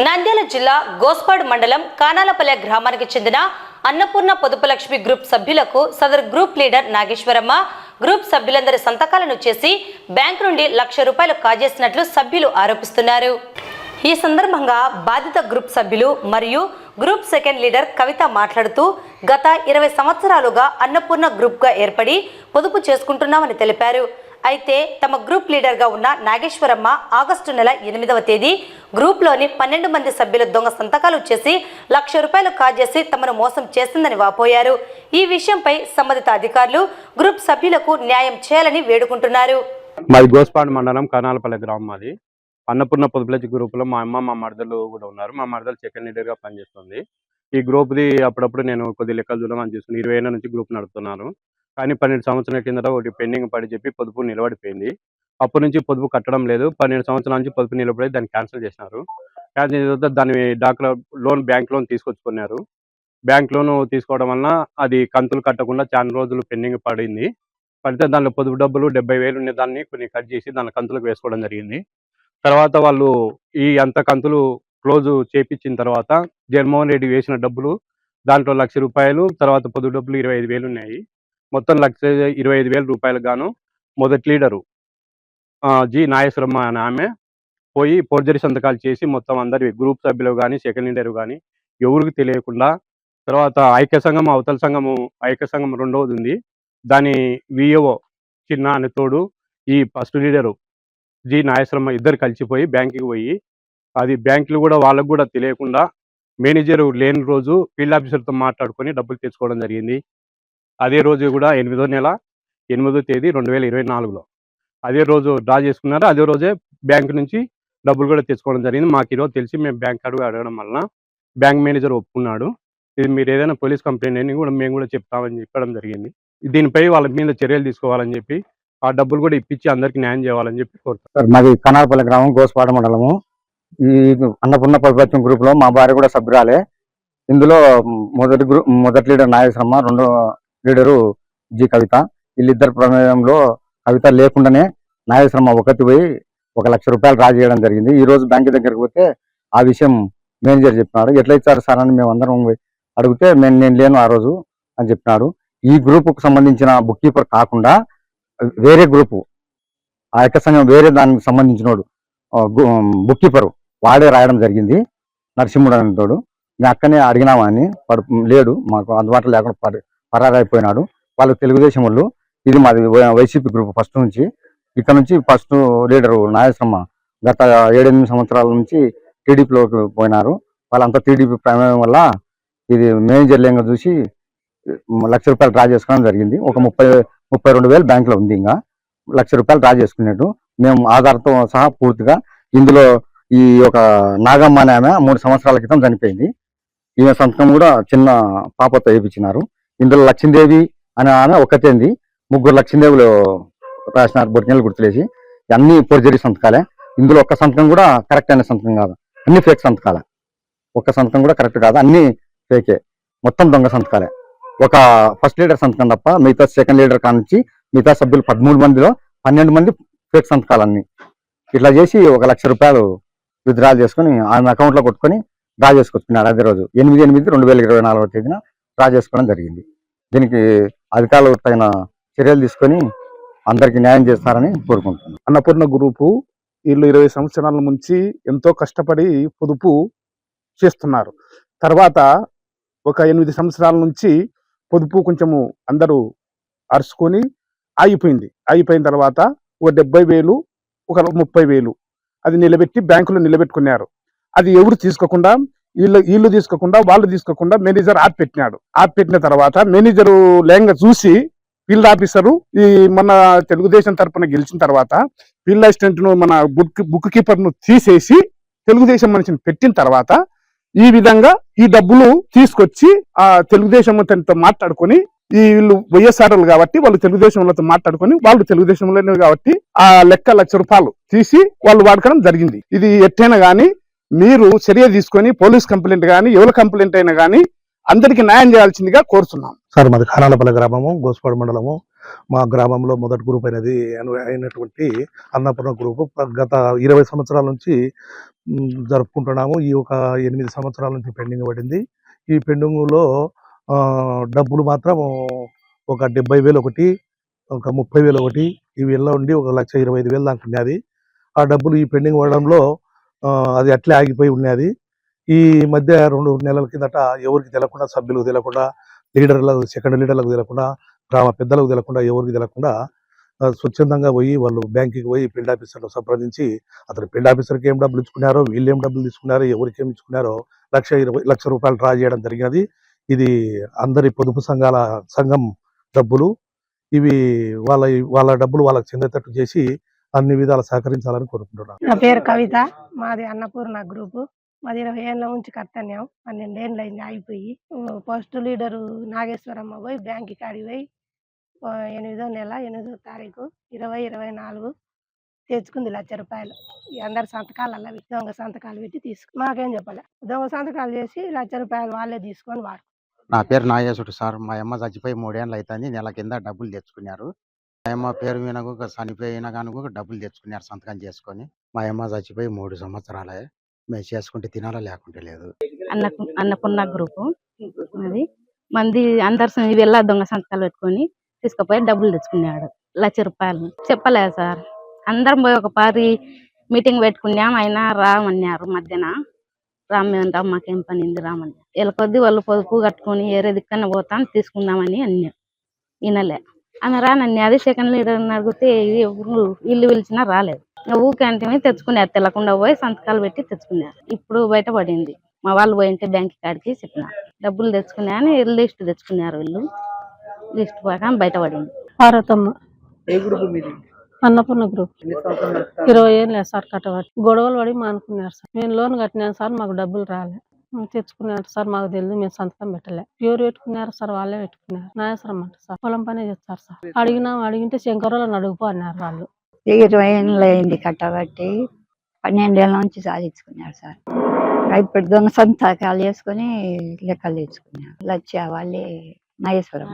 నంద్యాల జిల్లా గోస్పాడ్ మండలం కానాలపల్లె గ్రామానికి చెందిన అన్నపూర్ణ పొదుపులక్ష్మి గ్రూప్ సభ్యులకు సదరు గ్రూప్ లీడర్ నాగేశ్వరమ్మ గ్రూప్ సభ్యులందరి సంతకాలను చేసి బ్యాంక్ నుండి లక్ష రూపాయలు కాజేసినట్లు సభ్యులు ఆరోపిస్తున్నారు. ఈ సందర్భంగా బాధిత గ్రూప్ సభ్యులు మరియు గ్రూప్ సెకండ్ లీడర్ కవిత మాట్లాడుతూ గత ఇరవై సంవత్సరాలుగా అన్నపూర్ణ గ్రూప్గా ఏర్పడి పొదుపు చేసుకుంటున్నామని తెలిపారు. అయితే తమ గ్రూప్ లీడర్గా ఉన్న నాగేశ్వరమ్మ ఆగస్టు నెల ఎనిమిదవ తేదీ గ్రూప్లోని పన్నెండు మంది సభ్యుల దొంగ సంతకాలు చేసి లక్ష రూపాయలు కాజేసి తమను మోసం చేసిందని వాపోయారు. ఈ విషయంపై సంబంధిత అధికారులు గ్రూప్ సభ్యులకు న్యాయం చేయాలని వేడుకుంటున్నారు. మాది గోస్పాడు మండలం కనాలపల్లి గ్రామం మాది. అన్నపూర్ణ పొదుపులచి గ్రూపులో మా అమ్మ మా మరదలు కూడా ఉన్నారు. మా మరదలు సెకండ్ లీడర్గా పనిచేస్తుంది. ఈ గ్రూప్ది అప్పుడప్పుడు నేను కొద్ది లెక్కలు చూడమని చూస్తున్నాను ఇరవై ఏళ్ళ నుంచి గ్రూప్ నడుపుతున్నాను. కానీ పన్నెండు సంవత్సరాల కిందట ఒకటి పెండింగ్ పడి చెప్పి పొదుపు నిలబడిపోయింది. అప్పటి నుంచి పొదుపు కట్టడం లేదు. పన్నెండు సంవత్సరాల నుంచి పొదుపు నిలబడి దాన్ని క్యాన్సిల్ చేసినారు. క్యాన్సిల్ చేసిన తర్వాత దాని డాక్టర్ లోన్ బ్యాంక్ లోన్ తీసుకొచ్చుకున్నారు. బ్యాంక్ లోన్ తీసుకోవడం వలన అది కంతులు కట్టకుండా చాలా రోజులు పెండింగ్ పడింది. పడితే దానిలో పొదుపు డబ్బులు డెబ్బై వేలు ఉన్న దాన్ని కొన్ని కట్ చేసి దాని కంతులకు వేసుకోవడం జరిగింది. తర్వాత వాళ్ళు ఈ అంత కంతులు క్లోజ్ చేపించిన తర్వాత జగన్మోహన్ రెడ్డి వేసిన డబ్బులు దాంట్లో లక్ష రూపాయలు తర్వాత పొదుపు డబ్బులు ఇరవై ఐదు వేలు ఉన్నాయి. మొత్తం లక్ష ఇరవై ఐదు వేల రూపాయలు గాను మొదటి లీడరు ఆ, జి నాగేశ్వరమ్మ అనే ఆమె పోయి ఫోర్జరీ సంతకాలు చేసి మొత్తం అందరి గ్రూప్ సభ్యులు కానీ సెకండ్ లీడర్ కానీ ఎవరికి తెలియకుండా తర్వాత ఐక్య సంఘం అవతల సంఘము ఐక్య సంఘం రెండవది ఉంది. దాని విఏఓ చిన్న అనే తోడు ఈ ఫస్ట్ లీడరు జి నాగేశ్వరమ్మ ఇద్దరు కలిసిపోయి బ్యాంకుకి పోయి అది బ్యాంకులు కూడా వాళ్ళకు కూడా తెలియకుండా మేనేజర్ లేని రోజు ఫీల్డ్ ఆఫీసర్తో మాట్లాడుకొని డబ్బులు తెచ్చుకోవడం జరిగింది. అదే రోజు కూడా ఎనిమిదో నెల ఎనిమిదో తేదీ రెండు వేల ఇరవై నాలుగులో. అదే రోజు డ్రా చేసుకున్నారు. అదే రోజే బ్యాంక్ నుంచి డబ్బులు కూడా తెచ్చుకోవడం జరిగింది. మాకు ఈరోజు తెలిసి మేము బ్యాంక్ అడుగు అడగడం వలన బ్యాంక్ మేనేజర్ ఒప్పుకున్నాడు. ఇది మీరు ఏదైనా పోలీస్ కంప్లైంట్ అని కూడా మేము కూడా చెప్తామని చెప్పడం జరిగింది. దీనిపై వాళ్ళ మీద చర్యలు తీసుకోవాలని చెప్పి ఆ డబ్బులు కూడా ఇప్పించి అందరికి న్యాయం చేయాలని చెప్పి కోరుతారు మాది కనారపల్లి గ్రామం గోస్పాడ మండలము. ఈ అన్నపూర్ణ ప్రభుత్వం గ్రూప్లో మా భార్య కూడా సభ్యురాలే. ఇందులో మొదటి గ్రూప్ మొదటి లీడర్ నాగేశ్వరమ్మ రెండో లీడరు జి కవిత. వీళ్ళిద్దరు ప్రమేయంలో కవిత లేకుండానే నాగేశ్వరమ్మ ఒకటి పోయి ఒక లక్ష రూపాయలు డ్రా చేయడం జరిగింది. ఈ రోజు బ్యాంక్ దగ్గరికి పోతే ఆ విషయం మేనేజర్ చెప్పినాడు. ఎట్లయితే సార్ అని మేము అందరం పోయి అడిగితే మేము నేను లేను ఆ రోజు అని చెప్పినాడు. ఈ గ్రూప్కు సంబంధించిన బుక్ కీపర్ కాకుండా వేరే గ్రూపు ఆ యొక్క సంఘం వేరే దానికి సంబంధించినోడు బుక్ కీపరు వాడే రాయడం జరిగింది. నరసింహుడు అనేటోడు. మేము అక్కనే అడిగినామా అని పడు లేడు. మాకు అందుబాటులో లేకుండా పడు పరారైపోయినాడు. వాళ్ళు తెలుగుదేశం వాళ్ళు ఇది మాది వై- వైసీపీ గ్రూప్ ఫస్ట్ నుంచి. ఇక్కడ నుంచి ఫస్ట్ లీడరు నాగేశ్వరమ్మ గత ఏడెనిమిది సంవత్సరాల నుంచి టీడీపీలోకి పోయినారు. వాళ్ళంతా టీడీపీ ప్రమేయం వల్ల ఇది మేనేజర్ లేంగా చూసి లక్ష రూపాయలు డ్రా చేసుకోవడం జరిగింది. ఒక ముప్పై ముప్పై రెండు వేలు బ్యాంకులో ఉంది ఇంకా. లక్ష రూపాయలు డ్రా చేసుకున్నట్టు మేము ఆధార్తో సహా పూర్తిగా ఇందులో ఈ ఒక నాగమ్మ అనే ఆమె మూడు సంవత్సరాల క్రితం చనిపోయింది. ఈమె సంతకం కూడా చిన్న పాపతో వేయించినారు. ఇందులో లక్ష్మీదేవి అని ఆమె ఒకటేంది ముగ్గురు లక్ష్మీదేవులు రాసినారు బొట్టినెలు గుర్తులేసి. అన్ని ఫోర్జరీ సంతకాలే. ఇందులో ఒక్క సంతకం కూడా కరెక్ట్ అయిన సంతకం కాదు. అన్ని ఫేక్ సంతకాలే. ఒక్క సంతకం కూడా కరెక్ట్ కాదు. అన్ని ఫేకే మొత్తం దొంగ సంతకాలే. ఒక ఫస్ట్ లీడర్ సంతకం తప్ప మిగతా సెకండ్ లీడర్ కానించి మిగతా సభ్యులు పదమూడు మందిలో పన్నెండు మంది ఫేక్ సంతకాలన్నీ ఇట్లా చేసి ఒక లక్ష రూపాయలు విత్డ్రాల్ చేసుకొని ఆమె అకౌంట్లో కొట్టుకొని డ్రా చేసుకొచ్చుకున్నాడు అదే రోజు. ఎనిమిది ఎనిమిది రెండు వేల ఇరవై నాలుగో తేదీన డ్రా చేసుకోవడం జరిగింది. దీనికి అధికారులు తగిన చర్యలు తీసుకొని అందరికి న్యాయం చేస్తారని కోరుకుంటున్నాను. అన్నపూర్ణ గ్రూపు వీళ్ళు ఇరవై సంవత్సరాల నుంచి ఎంతో కష్టపడి పొదుపు చేస్తున్నారు. తర్వాత ఒక ఎనిమిది సంవత్సరాల నుంచి పొదుపు కొంచెము అందరూ అరుచుకొని ఆగిపోయింది. ఆగిపోయిన తర్వాత ఒక డెబ్బై వేలు ఒక ముప్పై వేలు అది నిలబెట్టి బ్యాంకులో నిలబెట్టుకున్నారు. అది ఎవరు తీసుకోకుండా వీళ్ళు వీళ్ళు తీసుకోకుండా వాళ్ళు తీసుకోకుండా మేనేజర్ ఆపిపెట్టినాడు పెట్టినాడు పెట్టిన తర్వాత మేనేజరు లేంగా చూసి ఫీల్డ్ ఆఫీసరు ఈ మన తెలుగుదేశం తరఫున గెలిచిన తర్వాత ఫీల్డ్ అసిస్టెంట్ను మన బుక్ బుక్ కీపర్ను తీసేసి తెలుగుదేశం మనిషిని పెట్టిన తర్వాత ఈ విధంగా ఈ డబ్బులు తీసుకొచ్చి ఆ తెలుగుదేశం తనతో మాట్లాడుకొని ఈ వీళ్ళు వైఎస్ఆర్లు కాబట్టి వాళ్ళు తెలుగుదేశం వాళ్ళతో మాట్లాడుకొని వాళ్ళు తెలుగుదేశంలోనే కాబట్టి ఆ లెక్క లక్ష రూపాయలు తీసి వాళ్ళు వాడుకోవడం జరిగింది. ఇది ఎట్టైనా గానీ మీరు చర్య తీసుకొని పోలీస్ కంప్లైంట్ కానీ ఎవరి కంప్లైంట్ అయినా కానీ అందరికీ న్యాయం చేయాల్సిందిగా కోరుతున్నాం. సార్ మాది ఖానాలపల్లి గ్రామము గోస్పాడు మండలము. మా గ్రామంలో మొదటి గ్రూప్ అయినది అయినటువంటి అన్నపూర్ణ గ్రూప్. గత ఇరవై సంవత్సరాల నుంచి జరుపుకుంటున్నాము. ఈ ఒక ఎనిమిది సంవత్సరాల నుంచి పెండింగ్ పడింది. ఈ పెండింగ్లో డబ్బులు మాత్రం ఒక డెబ్బై వేలు ఒకటి ఒక ముప్పై వేలు ఒకటి ఇవి ఎలా ఉండి ఒక లక్ష ఇరవై ఐదు వేలు దాకా ఉన్నది ఆ డబ్బులు ఈ పెండింగ్ పడడంలో అది అట్లే ఆగిపోయి ఉన్నది ఈ మధ్య రెండు నెలల కిందట ఎవరికి తెలకుండా సభ్యులకు తెలకుండా లీడర్లకు సెకండ్ లీడర్లకు తెలకుండా గ్రామ పెద్దలకు తెలకుండా ఎవరికి తెలకుండా స్వచ్ఛందంగా పోయి వాళ్ళు బ్యాంకుకి పోయి ఫీల్డ్ ఆఫీసర్లు సంప్రదించి అతను ఫీల్డ్ ఆఫీసర్కి ఏం డబ్బులు ఇచ్చుకున్నారో వీళ్ళు ఏం డబ్బులు తీసుకున్నారో ఎవరికి ఏం ఇచ్చుకున్నారో లక్ష ఇరవై లక్ష రూపాయలు డ్రా చేయడం జరిగినది. ఇది అందరి పొదుపు సంఘాల సంఘం డబ్బులు. ఇవి వాళ్ళ వాళ్ళ డబ్బులు వాళ్ళకి చెందేటట్టు చేసి అన్ని విధాలు సహకరించాలని కోరుకుంటున్నాను. నా పేరు కవిత. మాది అన్నపూర్ణ గ్రూపు. మాది ఇరవై ఏళ్ళ నుంచి కర్తన్యం పన్నెండేళ్ళు అయింది ఆగిపోయి. ఫస్ట్ లీడరు నాగేశ్వరమ్మ పోయి బ్యాంక్ కాడికి పోయి ఎనిమిదో నెల ఎనిమిదో తారీఖు ఇరవై ఇరవై నాలుగు తెచ్చుకుంది లక్ష రూపాయలు. అందరి సంతకాలు అలా పెట్టి దొంగ సంతకాలు పెట్టి తీసుకు మాకేం చెప్పలే. దొంగ సంతకాలు చేసి లక్ష రూపాయలు వాళ్ళే తీసుకొని వాడు. నా పేరు నాగేశ్వరుడు సార్. మా అమ్మ చచ్చిపోయి మూడేళ్ళు అవుతుంది నెల కింద డబ్బులు తెచ్చుకున్నారు. అమ్మ పేరు మీద చనిపోయినా చనిపోయిన కనుక డబ్బులు తెచ్చుకున్నారు సంతకం చేసుకొని. మా అమ్మ చచ్చిపోయి మూడు సంవత్సరాలే. మేము చేసుకుంటే తినాలా లేకుంటే లేదు. అన్నకు అన్నపూర్ణ గ్రూపు. అది. మంది అందరు వెళ్ళా దొంగ సంతకాలు పెట్టుకొని తీసుకుపోయి డబ్బులు తెచ్చుకున్నాడు. లక్ష రూపాయలు. చెప్పలేదు సార్. అందరం పోయి ఒక పారి మీటింగ్ పెట్టుకున్నాం. ఆయన రామన్నారు మధ్యన. రామ్ మాకేం పని ఉంది రామని వీళ్ళ కొద్ది వాళ్ళు పొదుపు కట్టుకొని ఏరే దిక్కన పోతాం తీసుకుందామని అన్నాం వినలే. ఆమె రానని అది సెకండ్ లీడర్ అడిగితే ఇది ఎవరు ఇల్లు పిలిచినా రాలేదు. ఊకే అంటే తెచ్చుకున్నారు తెల్లకుండా పోయి సంతకాలు పెట్టి తెచ్చుకున్నారు ఇప్పుడు బయటపడింది. మా వాళ్ళు పోయింటే బ్యాంక్ కాడికి చెప్పిన. డబ్బులు తెచ్చుకున్నా అని లిస్ట్ తెచ్చుకున్నారు వీళ్ళు. లిస్ట్ ప్రకారం బయటపడింది. పార్వతమ్మ. ఏ గ్రూప్ మీది? అన్నపూర్ణ గ్రూప్. ఇరవై ఏళ్ళు లేదు సార్ కట్టబట్టి. గొడవలు పడి మానుకున్నారు సార్. నేను లోన్ కట్టినాను సార్ మాకు డబ్బులు రాలే. ఉం, తెచ్చుకున్నారు సార్ మాకు తెలియదు మేము సంతకం పెట్టలే. ఎవరు పెట్టుకున్నారు సార్ వాళ్ళే పెట్టుకున్నారు. నాయసరం అంట సార్. పొలం పనే చేస్తారు సార్. అడిగినాం అడిగింటే శంకరోళ్ళని అడుగుపో అన్నారు వాళ్ళు. ఇరవై ఏళ్ళు అయింది కట్టబట్టి పన్నెండేళ్ళ నుంచి సాధించుకున్నారు సార్. ఇప్పుడు దొంగ సంతకాలు వేసుకుని లెక్కలు తెచ్చుకున్నారు. లచ్చ వాళ్ళే మహేశ్వరం